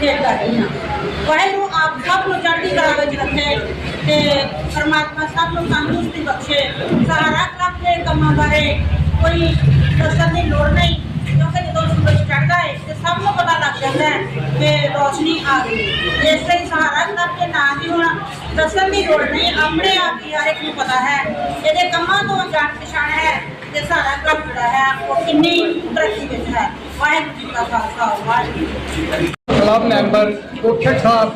ਫੇਰ ਕਰਦੀ ਹਾਂ। ਵਾਹਿਗੁਰੂ, ਆਪ ਸਭ ਨੂੰ ਚੜ੍ਹਦੀ ਕਲਾ ਵਿੱਚ ਰੱਖੇ ਤੇ ਪਰਮਾਤਮਾ ਸਭ ਨੂੰ ਤੰਦਰੁਸਤੀ ਬਖਸ਼ੇ। ਸਹਾਰਾ ਕਲੱਬ ਦੇ ਕੰਮਾਂ ਬਾਰੇ ਕੋਈ ਦੱਸਣ ਦੀ ਲੋੜ ਨਹੀਂ, ਕਿਉਂਕਿ ਜਦੋਂ ਸੂਰਜ ਚੜ੍ਹਦਾ ਹੈ ਤੇ ਸਭ ਨੂੰ ਪਤਾ ਲੱਗ ਜਾਂਦਾ ਹੈ ਕਿ ਰੋਸ਼ਨੀ ਆ ਗਈ। ਇਸ ਲਈ ਸਹਾਰਾ ਕਲੱਬ ਦੇ ਨਾਂ ਦੀ ਹੁਣ ਦੱਸਣ ਦੀ ਲੋੜ ਨਹੀਂ, ਆਪਣੇ ਆਪ ਹੀ ਹਰ ਇੱਕ ਨੂੰ ਪਤਾ ਹੈ। ਇਹਦੇ ਕੰਮਾਂ ਤੋਂ ਜਾਣ ਪਛਾਣ ਹੈ ਤੇ ਸਾਰਾ ਕਲੱਬ ਜਿਹੜਾ ਹੈ ਉਹ ਕਿੰਨੀ ਤਰੱਕੀ ਵਿੱਚ ਹੈ। ਵਾਹਿਗੁਰੂ ਜੀ ਕਾ ਖਾਲਸਾ, ਵਾਹਿਗੁਰੂ ਕਲੱਬ ਮੈਂਬਰ ਕੋਠਕ ਸਾਹਿਬ,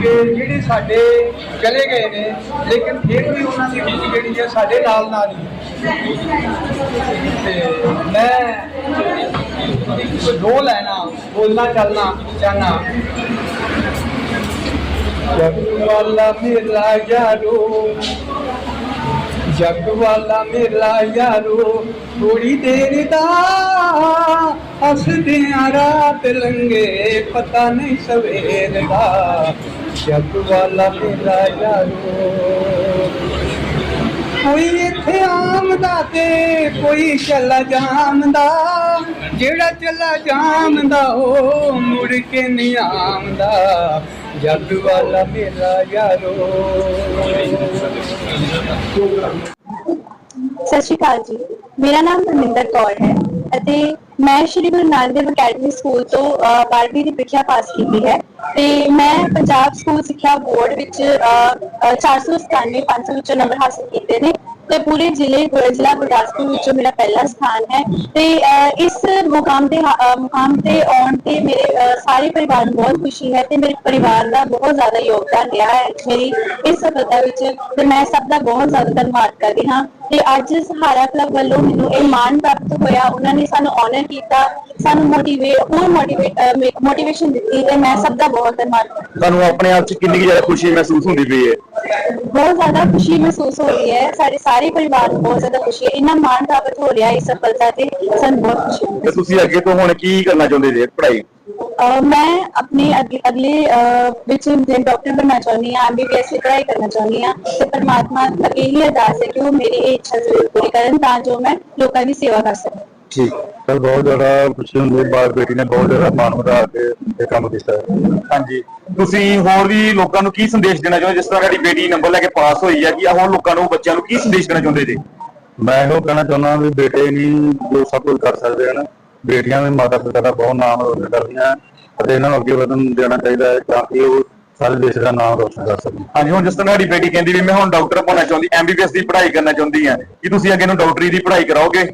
ਕਿ ਜਿਹੜੇ ਸਾਡੇ ਚਲੇ ਗਏ ਨੇ, ਲੇਕਿਨ ਫਿਰ ਵੀ ਉਹਨਾਂ ਦੀ ਡਿਊਟੀ ਜਿਹੜੀ ਹੈ ਸਾਡੇ ਨਾਲ ਨਾਲ ਹੀ ਤੇ ਮੈਂ ਇੱਕ ਦੋ ਲੈਣਾ ਬੋਲਣਾ ਚੱਲਣਾ ਚਾਹਨਾ ਜਗ ਵਾਲਾ ਮੇਰਾ ਯਾਰੋ ਜਗ ਵਾਲਾ ਮੇਰਾ ਯਾਰੋ ਥੋੜੀ ਦੇਰ ਦਾ ਹੱਸਦਿਆਂ ਰਾਤ ਲੰਗੇ ਪਤਾ ਨਹੀਂ ਸਵੇਰ ਦਾ। ਜਗ ਵਾਲਾ ਮੇਰਾ ਯਾਰੋ, ਕੋਈ ਇੱਥੇ ਆਮਦਾ ਤੇ ਕੋਈ ਚੱਲਾ ਜਾਮਦਾ ਜਿਹੜਾ ਚੱਲਾ ਜਾਮਦਾ ਉਹ ਮੁੜ ਕੇ ਨਹੀਂ ਆਮਦਾ ਜੱਗ ਵਾਲਾ ਮੇਰਾ ਯਾਰੋ। ਸਤਿ ਸ਼੍ਰੀ ਅਕਾਲ ਜੀ। ਮੇਰਾ ਨਾਮ ਪਰਮਿੰਦਰ ਕੌਰ ਹੈ ਅਤੇ ਮੈਂ ਸ਼੍ਰੀ ਗੁਰੂ ਨਾਨਕ ਦੇਵ ਅਕੈਡਮੀ ਸਕੂਲ ਤੋਂ ਅ, 12ਵੀਂ ਦੀ ਪ੍ਰੀਖਿਆ ਪਾਸ ਕੀਤੀ ਹੈ ਤੇ ਮੈਂ ਪੰਜਾਬ ਸਕੂਲ ਸਿੱਖਿਆ ਬੋਰਡ ਵਿੱਚ ਅ, ਅ, 497 500 ਵਿੱਚੋਂ ਨੰਬਰ ਹਾਸਲ ਕੀਤੇ ਨੇ। ਤੇ ਪੂਰੇ ਜ਼ਿਲ੍ਹੇ ਜ਼ਿਲ੍ਹਾ ਗੁਰਦਾਸਪੁਰ ਵਿੱਚੋਂ ਮੇਰਾ ਪਹਿਲਾ ਸਥਾਨ ਹੈ ਤੇ ਇਸ ਮੁਕਾਮ ਤੇ ਮੁਕਾਮ ਤੇ ਆਉਣ ਤੇ ਮੇਰੇ ਸਾਰੇ ਪਰਿਵਾਰ ਨੂੰ ਬਹੁਤ ਖੁਸ਼ੀ ਹੈ ਤੇ ਮੇਰੇ ਪਰਿਵਾਰ ਦਾ ਬਹੁਤ ਜ਼ਿਆਦਾ ਯੋਗਦਾਨ ਰਿਹਾ ਹੈ। ਮੇਰੀ ਇਸ ਸਫਲਤਾ ਵਿੱਚ ਤੇ ਮੈਂ ਸਭ ਦਾ ਬਹੁਤ ਜ਼ਿਆਦਾ ਧੰਨਵਾਦ ਕਰਦੀ ਹਾਂ। ਤੇ ਅੱਜ ਸਹਾਰਾ ਕਲੱਬ ਵੱਲੋਂ ਮੈਨੂੰ ਇਹ ਮਾਣ ਪ੍ਰਾਪਤ ਹੋਇਆ। ਉਹਨਾਂ ਨੇ ਸਾਨੂੰ ਆਨਰ ਕੀਤਾ ਸਾਨੂੰ ਮੋਟੀਵੇਟ ਹੋਰ ਮੋਟੀਵੇਟ ਮੋਟੀਵੇਸ਼ਨ ਦਿੱਤੀ ਤੇ ਮੈਂ ਸਭ ਦਾ ਬਹੁਤ ਧੰਨਵਾਦ ਕਰਦੀ ਤੁਹਾਨੂੰ ਆਪਣੇ ਆਪ 'ਚ ਕਿੰਨੀ ਕੁ ਜ਼ਿਆਦਾ ਖੁਸ਼ੀ ਮਹਿਸੂਸ ਹੁੰਦੀ ਪਈ ਹੈ? ਹਾਂ। ਬਹੁਤ ਜ਼ਿਆਦਾ ਖੁਸ਼ੀ ਮਹਿਸੂਸ ਹੋ ਰਹੀ ਹੈ। ਸਾਡੇ ਸਾਰੇ ਪਰਿਵਾਰ ਨੂੰ ਬਹੁਤ ਜ਼ਿਆਦਾ ਖੁਸ਼ੀ ਹੈ। ਇੰਨਾ ਮਾਣ ਪ੍ਰਾਪਤ ਹੋ ਰਿਹਾ ਹੈ ਇਸ ਸਫਲਤਾ ਤੇ। ਸਾਨੂੰ ਬਹੁਤ ਖੁਸ਼ੀ ਹੈ ਤੇ ਤੁਸੀਂ ਅੱਗੇ ਤੋਂ ਹੁਣ ਕੀ ਕਰਨਾ ਚਾਹੁੰਦੇ ਜੇ ਪੜ੍ਹਾਈ? ਅਹ ਮੈਂ ਆਪਣੇ ਅੱਗੇ ਅਗਲੇ ਅਹ, ਵਿੱਚ ਜੇ ਡਾਕਟਰ ਬਣਨਾ ਚਾਹੁੰਦੀ ਹਾਂ ਐਮਬੀਬੀਐਸ ਦੀ ਪੜ੍ਹਾਈ ਕਰਨਾ ਚਾਹੁੰਦੀ ਹਾਂ ਤੇ ਪਰਮਾਤਮਾ ਅੱਗੇ ਹੀ ਅਰਦਾਸ ਹੈ ਕਿ ਉਹ ਮੇਰੀ ਇਹ ਇੱਛਾ ਜ਼ਰੂਰ ਪੂਰੀ ਕਰਨ ਤਾਂ ਜੋ ਮੈਂ ਲੋਕਾਂ ਦੀ ਸੇਵਾ ਕਰ ਸਕਾਂ। ਠੀਕ। ਸਰ ਬਹੁਤ ਜ਼ਿਆਦਾ ਖੁਸ਼ੀ ਹੁੰਦੀ ਬਾਰ ਬੇਟੀ ਨੇ ਬਹੁਤ ਜ਼ਿਆਦਾ ਮਾਣ ਵਧਾ ਕੇ ਇਹ ਕੰਮ ਕੀਤਾ ਹੈ। ਹਾਂਜੀ। ਤੁਸੀਂ ਹੋਰ ਵੀ ਲੋਕਾਂ ਨੂੰ ਕੀ ਸੰਦੇਸ਼ ਦੇਣਾ ਚਾਹੁੰਦੇ ਜਿਸ ਤਰ੍ਹਾਂ ਤੁਹਾਡੀ ਬੇਟੀ ਨੰਬਰ ਲੈ ਕੇ ਪਾਸ ਹੋਈ ਹੈ ਕਿ ਹੋਰ ਲੋਕਾਂ ਨੂੰ ਬੱਚਿਆਂ ਨੂੰ ਕੀ ਸੰਦੇਸ਼ ਦੇਣਾ ਚਾਹੁੰਦੇ ਜੀ? ਮੈਂ ਇਹੋ ਕਹਿਣਾ ਚਾਹੁੰਦਾ ਵੀ ਬੇਟੇ ਨਹੀਂ ਜੋ ਸਭ ਕੁਝ ਕਰ ਸਕਦੇ ਹਨ ਬੇਟੀਆਂ ਵੀ ਮਾਤਾ ਪਿਤਾ ਦਾ ਬਹੁਤ ਨਾਮ ਰੋਸ਼ਨ ਕਰਦੀਆਂ ਅਤੇ ਇਹਨਾਂ ਨੂੰ ਅੱਗੇ ਵਧਣ ਦੇਣਾ ਚਾਹੀਦਾ ਹੈ ਤਾਂ ਕਿ ਉਹ ਸਾਰੇ ਦੇਸ਼ ਦਾ ਨਾਮ ਰੋਸ਼ਨ ਕਰ ਸਕਣ। ਹਾਂਜੀ ਹੁਣ ਜਿਸ ਤਰ੍ਹਾਂ ਤੁਹਾਡੀ ਬੇਟੀ ਕਹਿੰਦੀ ਵੀ ਮੈਂ ਹੁਣ ਡਾਕਟਰ ਬਣਨਾ ਚਾਹੁੰਦੀ ਐਮਬੀਬੀਐਸ ਦੀ ਪੜ੍ਹਾਈ ਕਰਨਾ ਚਾਹੁੰਦੀ ਹਾਂ ਕੀ ਤੁਸੀਂ ਅੱਗੇ ਨੂੰ ਡਾਕਟਰੀ ਦੀ ਪੜ੍ਹਾਈ ਕਰਾਓਗੇ?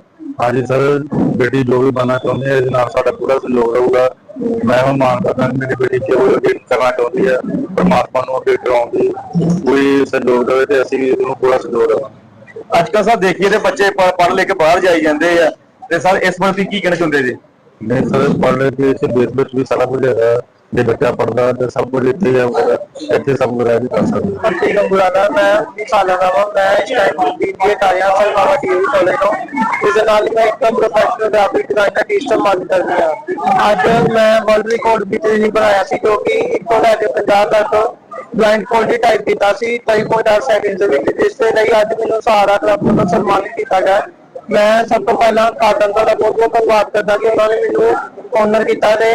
ਹਾਂਜੀ ਸਰ ਬੇਟੀ ਜੋ ਵੀ ਬਣਨਾ ਚਾਹੁੰਦੀ ਹੈ ਇਹਦੇ ਨਾਲ ਸਾਡਾ ਪੂਰਾ ਸਹਿਯੋਗ ਰਹੂਗਾ। ਮੈਂ ਹੁਣ ਮਾਨ ਕਰਦਾ ਕਿ ਮੇਰੀ ਬੇਟੀ ਵੀ ਅੱਗੇ ਕਰਨਾ ਚਾਹੁੰਦੀ ਹੈ ਪਰਮਾਤਮਾ ਨੂੰ ਅੱਗੇ ਕਰਾਉਣ ਦੀ ਕੋਈ ਸਹਿਯੋਗ ਦੇਵੇ ਤੇ ਅਸੀਂ ਵੀ ਇਹਨੂੰ ਪੂਰਾ ਸਹਿਯੋਗ ਦੇਵਾਂਗੇ। ਅੱਜ ਕੱਲ੍ਹ ਸਰ ਦੇਖੀਏ ਤੇ ਬੱਚੇ ਪੜ੍ਹ ਲੈ ਕੇ ਬਾਹਰ ਜਾਈ ਜਾਂਦੇ ਆ ਤੇ ਸਰ ਇਸ ਬਾਰੇ ਤੁਸੀਂ ਕੀ ਕਹਿਣਾ ਚਾਹੁੰਦੇ ਜੀ? ਨਹੀਂ ਸਰ ਪੜ੍ਹ ਲੈ ਕੇ ਇਸ ਦੇਸ਼ ਵਿੱਚ ਵੀ ਸਾਰਾ ਕੁਝ ਹੈਗਾ। ਜੇ ਬੱਚਾ ਪੜਦਾ ਤੇ ਸਭ ਕੁਝ ਇੱਥੇ ਹੀ ਇੱਥੇ ਸਭ ਕੁਝ ਰਹਿ ਕਰ ਸਕਦਾ। ਅੰਤੀ ਗੰਗੂਰਾਦਾ ਮੈਂ ਸਾਲਾਂ ਦਾ ਵਾਂ, ਮੈਂ ਇਸ ਟਾਈਮ ਬੀਬੀਏ ਕਰ ਰਿਹਾ ਸਰਕਾਰੀ ਟੀਵੀ ਕਾਲਜ ਤੋਂ। ਇਸ ਦੇ ਨਾਲ ਮੈਂ ਇੱਕ ਪ੍ਰੋਫੈਸ਼ਨਲ ਗ੍ਰਾਫਿਕ ਡਿਜ਼ਾਈਨਰ ਟੀਚਰ ਮੰਨ ਕਰਦੀ ਹਾਂ। ਅੱਜ ਮੈਂ ਵਰਲਡ ਰਿਕਾਰਡ ਵੀ ਨਹੀਂ ਬਣਾਇਆ ਸੀ ਕਿਉਂਕਿ ਇੱਕੋ ਲੈ ਕੇ 50 ਤੱਕ ਬਲਾਈਂਡ ਕੁਆਲਿਟੀ ਟਾਈਪ ਕੀਤਾ ਸੀ 23.8 ਸੈਕਿੰਡ ਦੇ ਵਿੱਚ। ਜਿਸ ਦੇ ਲਈ ਅੱਜ ਮੈਨੂੰ ਸਹਾਰਾ ਕਲੱਬ ਵੱਲੋਂ ਸਨਮਾਨਿਤ ਕੀਤਾ ਗਿਆ। ਮੈਂ ਸਭ ਤੋਂ ਪਹਿਲਾਂ ਕਾਟਨ ਦਾ ਬਹੁਤ ਬਹੁਤ ਧੰਨਵਾਦ ਕਰਦਾ ਕਿ ਉਹਨਾਂ ਨੇ ਮੈਨੂੰ ਆਨਰ ਕੀਤਾ ਤੇ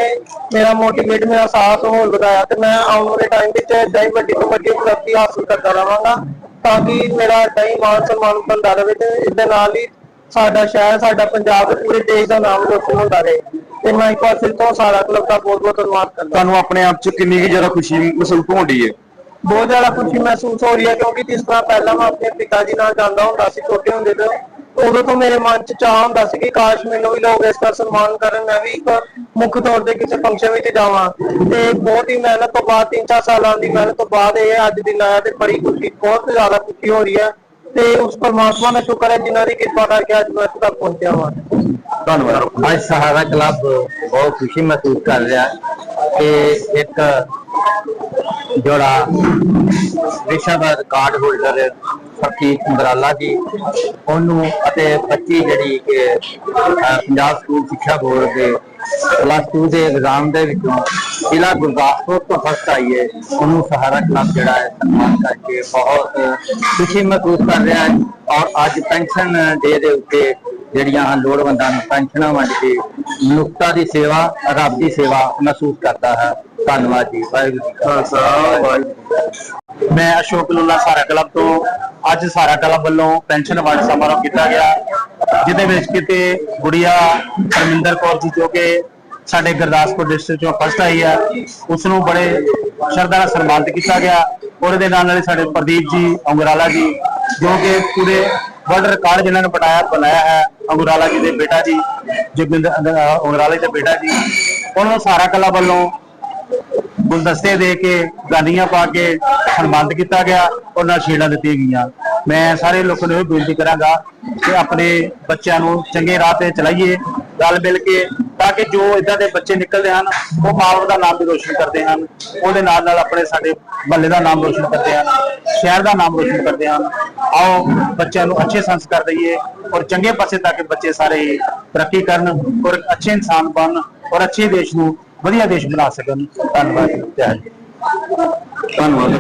ਮੇਰਾ ਮੋਟੀਵੇਟ ਮੇਰਾ ਸਾਥ ਹੋਰ ਵਧਾਇਆ ਤੇ ਮੈਂ ਆਉਣ ਵਾਲੇ ਟਾਈਮ ਵਿੱਚ ਹੀ ਵੱਡੀ ਤੋਂ ਵੱਡੀ ਉਪਲਬਧੀ ਹਾਸਲ ਕਰਦਾ ਰਹਾਂਗਾ ਤਾਂ ਕਿ ਮੇਰਾ ਏਦਾਂ ਹੀ ਮਾਨ ਸਨਮਾਨ ਬਣਦਾ ਰਹੇ ਤੇ ਇਸ ਦੇ ਨਾਲ ਹੀ ਸਾਡਾ ਸ਼ਹਿਰ ਸਾਡਾ ਪੰਜਾਬ ਤੇ ਪੂਰੇ ਦੇਸ਼ ਦਾ ਨਾਮ ਰੋਸ਼ਨ ਹੁੰਦਾ ਰਹੇ। ਤੇ ਮੈਂ ਇੱਕ ਵਾਰ ਫਿਰ ਤੋਂ ਸਾਰਾ ਕਲੱਬ ਦਾ ਬਹੁਤ ਬਹੁਤ ਧੰਨਵਾਦ ਕਰਦਾ। ਤੁਹਾਨੂੰ ਆਪਣੇ ਆਪ 'ਚ ਕਿੰਨੀ ਕੁ ਜ਼ਿਆਦਾ ਖੁਸ਼ੀ ਮਹਿਸੂਸ ਹੁੰਦੀ ਹੈ? ਬਹੁਤ ਜ਼ਿਆਦਾ ਖੁਸ਼ੀ ਮਹਿਸੂਸ ਹੋ ਰਹੀ ਹੈ ਕਿਉਂਕਿ ਜਿਸ ਤਰ੍ਹਾਂ ਪਹਿਲਾਂ ਮੈਂ ਆਪਣੇ ਪਿਤਾ ਜੀ ਨਾਲ ਜਾਂਦਾ ਹੁੰਦਾ ਸੀ ਛੋਟੇ ਹੁੰਦੇ ਤੋਂ ਉਦੋਂ ਤੋਂ ਮੇਰੇ ਮਨ 'ਚ ਚਾਹ ਹੁੰਦਾ ਸੀ ਕਿ ਕਾਸ਼ ਮੈਨੂੰ ਵੀ ਲੋਕ ਇਸ ਦਾ ਸਨਮਾਨ ਕਰਨ, ਮੈਂ ਵੀ ਇੱਕ ਮੁੱਖ ਤੌਰ ਤੇ ਕਿਸੇ ਫੰਕਸ਼ਨ ਵਿੱਚ ਜਾਵਾਂ। ਤੇ ਬਹੁਤ ਹੀ ਮਿਹਨਤ ਤੋਂ ਬਾਅਦ 3-4 ਸਾਲਾਂ ਦੀ ਮਿਹਨਤ ਤੋਂ ਬਾਅਦ ਇਹ ਅੱਜ ਦਿਨ ਆਇਆ ਤੇ ਬੜੀ ਖੁਸ਼ੀ, ਬਹੁਤ ਜ਼ਿਆਦਾ ਖੁਸ਼ੀ ਹੋ ਰਹੀ ਹੈ। ਤੇ ਉਸ ਪਰਮਾਤਮਾ ਦਾ ਸ਼ੁਕਰ ਹੈ, ਜਿਨ੍ਹਾਂ ਦੀ ਕਿਰਪਾ ਕਰਕੇ ਅੱਜ ਮੈਂ ਇੱਥੇ ਤੱਕ ਪਹੁੰਚਿਆ ਹਾਂ ਧੰਨਵਾਦ। ਅੱਜ ਸਹਾਰਾ ਕਲੱਬ ਬਹੁਤ ਖੁਸ਼ੀ ਮਹਿਸੂਸ ਕਰ ਰਿਹਾ ਹੈ ਕਿ ਇੱਕ ਜਿਹੜਾ ਵਿਸ਼ਵ ਦਾ ਰਿਕਾਰਡ ਹੋਲਡਰ ਫਕੀਰ ਸੁੰਦਰਾਲਾ ਜੀ ਉਹਨੂੰ ਅਤੇ ਬੱਚੀ ਜਿਹੜੀ ਕਿ ਪੰਜਾਬ ਸਕੂਲ ਸਿੱਖਿਆ ਬੋਰਡ ਦੇ ਪਲੱਸ 2 ਦੇ ਐਗਜ਼ਾਮ ਦੇ ਵਿੱਚੋਂ ਜ਼ਿਲ੍ਹਾ ਗੁਰਦਾਸਪੁਰ ਤੋਂ ਫਸਟ ਆਈ ਹੈ। ਉਹਨੂੰ ਸਹਾਰਾ ਕਲੱਬ ਜਿਹੜਾ ਹੈ ਸਨਮਾਨ ਕਰਕੇ ਬਹੁਤ ਖੁਸ਼ੀ ਮਹਿਸੂਸ ਕਰ ਰਿਹਾ ਹੈ ਔਰ ਅੱਜ ਪੈਨਸ਼ਨ ਡੇ ਦੇ ਉੱਤੇ ਜਿਹੜੀਆਂ ਲੋੜਵੰਦਾਂ ਨੂੰ ਪੈਨਸ਼ਨਾਂ ਵੰਡ ਕੇ ਮਨੁੱਖਤਾ ਦੀ ਸੇਵਾ ਰੱਬ ਦੀ ਸੇਵਾ ਮਹਿਸੂਸ ਕਰਦਾ ਹੈ। ਧੰਨਵਾਦ ਜੀ ਵਾਹਿਗੁਰੂ ਜੀ ਖਾਲਸਾ ਮੈਂ ਅਸ਼ੋਕ ਲੁੱਲਾ ਸਾਰਾ ਕਲੱਬ ਤੋਂ ਅੱਜ ਸਾਰਾ ਕਲਾ ਵੱਲੋਂ ਪੈਨਸ਼ਨ ਅਵਾਰਡ ਸਮਾਰੋਹ ਕੀਤਾ ਗਿਆ, ਜਿਹਦੇ ਵਿੱਚ ਕਿਤੇ ਗੁੜੀਆ ਪਰਮਿੰਦਰ ਕੌਰ ਜੀ ਜੋ ਕਿ ਸਾਡੇ ਗੁਰਦਾਸਪੁਰ ਡਿਸਟ੍ਰਿਕਟ ਚੋਂ ਫਸਟ ਆਈ ਆ ਉਸ ਨੂੰ ਬੜੇ ਸ਼ਰਧਾ ਨਾਲ ਸਨਮਾਨਿਤ ਕੀਤਾ ਗਿਆ। ਔਰ ਇਹਦੇ ਨਾਲ ਨਾਲ ਸਾਡੇ ਪ੍ਰਦੀਪ ਜੀ, ਅੰਗਰਾਲਾ ਜੀ, ਜੋ ਕਿ ਪੂਰੇ ਵਰਲਡ ਰਿਕਾਰਡ ਜਿਨ੍ਹਾਂ ਨੇ ਬਣਾਇਆ ਬਣਾਇਆ ਹੈ, ਅੰਗਰਾਲਾ ਜੀ ਦੇ ਬੇਟਾ ਜੀ, ਜਗਿੰਦਰ, ਅੰਗਰਾਲੇ ਦਾ ਬੇਟਾ ਜੀ। ਉਹਨਾਂ ਨੂੰ ਸਾਰਾ ਕਲਾ ਵੱਲੋਂ ਗੁਲਦਸਤੇ ਦੇ ਕੇ ਗਾਨੀਆਂ ਪਾ ਕੇ ਸਨਮਾਨਿਤ ਕੀਤਾ ਗਿਆ ਔਰ ਨਾਲ ਸ਼ੀਲਡਾਂ ਦਿੱਤੀਆਂ ਗਈਆਂ। ਮੈਂ ਸਾਰੇ ਲੋਕਾਂ ਨੂੰ ਇਹ ਬੇਨਤੀ ਕਰਾਂਗਾ ਕਿ ਆਪਣੇ ਬੱਚਿਆਂ ਨੂੰ ਚੰਗੇ ਰਾਹ ਤੇ ਚਲਾਈਏ, ਰਲ ਮਿਲ ਕੇ, ਤਾਂ ਕਿ ਜੋ ਇਦਾਂ ਦੇ ਬੱਚੇ ਨਿਕਲਦੇ ਹਨ, ਉਹ ਮਾਂ ਦਾ ਨਾਮ ਵੀ ਰੋਸ਼ਨ ਕਰਦੇ ਹਨ, ਉਹਦੇ ਨਾਲ ਨਾਲ ਆਪਣੇ ਸਾਡੇ ਮਹੱਲੇ ਦਾ ਨਾਮ ਰੋਸ਼ਨ ਕਰਦੇ ਹਨ, ਸ਼ਹਿਰ ਦਾ ਨਾਮ ਰੋਸ਼ਨ ਕਰਦੇ ਹਨ। ਆਓ, ਬੱਚਿਆਂ ਨੂੰ ਅੱਛੇ ਸੰਸਕਾਰ ਦਈਏ ਔਰ ਚੰਗੇ ਪਾਸੇ ਤੱਕ ਬੱਚੇ ਸਾਰੇ ਤਰੱਕੀ ਕਰਨ ਔਰ ਅੱਛੇ ਇਨਸਾਨ ਬਣਨ ਔਰ ਅੱਛੇ ਦੇਸ਼ ਨੂੰ ਵਧੀਆ ਦੇਸ਼ ਬਣਾ ਸਕਣ। ਧੰਨਵਾਦ। ਜੈ ਹਿੰਦ ਧੰਨਵਾਦ।